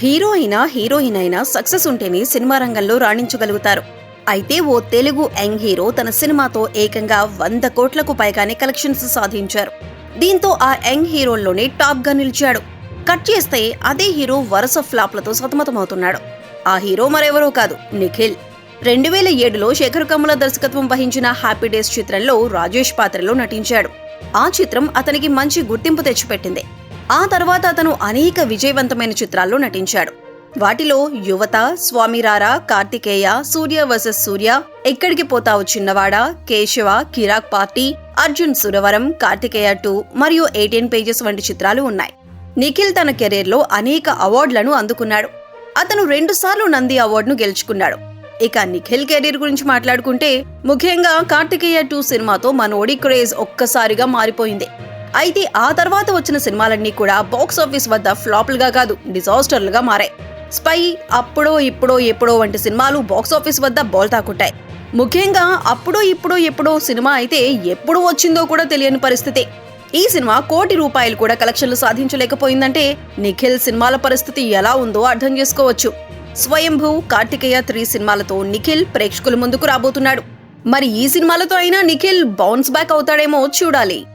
Hero అయినా heroine అయినా success ఉంటేనే సినిమా రంగంలో రాణించగలుగుతారు. అయితే ఓ తెలుగు యంగ్ హీరో తన సినిమాతో ఏకంగా వంద కోట్లకు పైగానే కలెక్షన్స్ సాధించారు. దీంతో ఆ యంగ్ హీరోల్లోనే టాప్గా నిలిచాడు. కట్ చేస్తే అదే హీరో వరుస ఫ్లాప్లతో సతమతమవుతున్నాడు. ఆ హీరో మరెవరో కాదు నిఖిల్. రెండు వేల ఏడులో శేఖర్ కమ్ముల దర్శకత్వం వహించిన హ్యాపీ డేస్ చిత్రంలో రాజేష్ పాత్రలో నటించాడు. ఆ చిత్రం అతనికి మంచి గుర్తింపు తెచ్చిపెట్టింది. ఆ తర్వాత అతను అనేక విజయవంతమైన చిత్రాల్లో నటించాడు. వాటిలో యువత స్వామిరారా కార్తికేయ సూర్య వర్సెస్ సూర్య ఎక్కడికి పోతావు చిన్నవాడ కేశవ కిరాక్ పార్టీ అర్జున్ సురవరం కార్తికేయ టూ మరియు ఎయిటీన్ పేజెస్ వంటి చిత్రాలు ఉన్నాయి. నిఖిల్ తన కెరీర్లో అనేక అవార్డులను అందుకున్నాడు. అతను రెండుసార్లు నంది అవార్డును గెలుచుకున్నాడు. ఇక నిఖిల్ కెరీర్ గురించి మాట్లాడుకుంటే ముఖ్యంగా కార్తికేయ టూ సినిమాతో మనోడి క్రేజ్ ఒక్కసారిగా మారిపోయింది. అయితే ఆ తర్వాత వచ్చిన సినిమాలన్నీ కూడా బాక్స్ ఆఫీస్ వద్ద ఫ్లాప్లుగా కాదు డిజాస్టర్లుగా మారాయి. స్పై అప్పుడో ఇప్పుడో ఎప్పుడో వంటి సినిమాలు బాక్స్ ఆఫీస్ వద్ద బోల్తాకుంటాయి ముఖ్యంగా అప్పుడో ఇప్పుడో ఎప్పుడో సినిమా అయితే ఎప్పుడు వచ్చిందో కూడా తెలియని పరిస్థితి. ఈ సినిమా కోటి రూపాయలు కూడా కలెక్షన్లు సాధించలేకపోయిందంటే నిఖిల్ సినిమాల పరిస్థితి ఎలా ఉందో అర్థం చేసుకోవచ్చు. స్వయంభూ కార్తికేయ త్రీ సినిమాలతో నిఖిల్ ప్రేక్షకుల ముందుకు రాబోతున్నాడు. మరి ఈ సినిమాలతో అయినా నిఖిల్ బౌన్స్ బ్యాక్ అవుతాడేమో చూడాలి.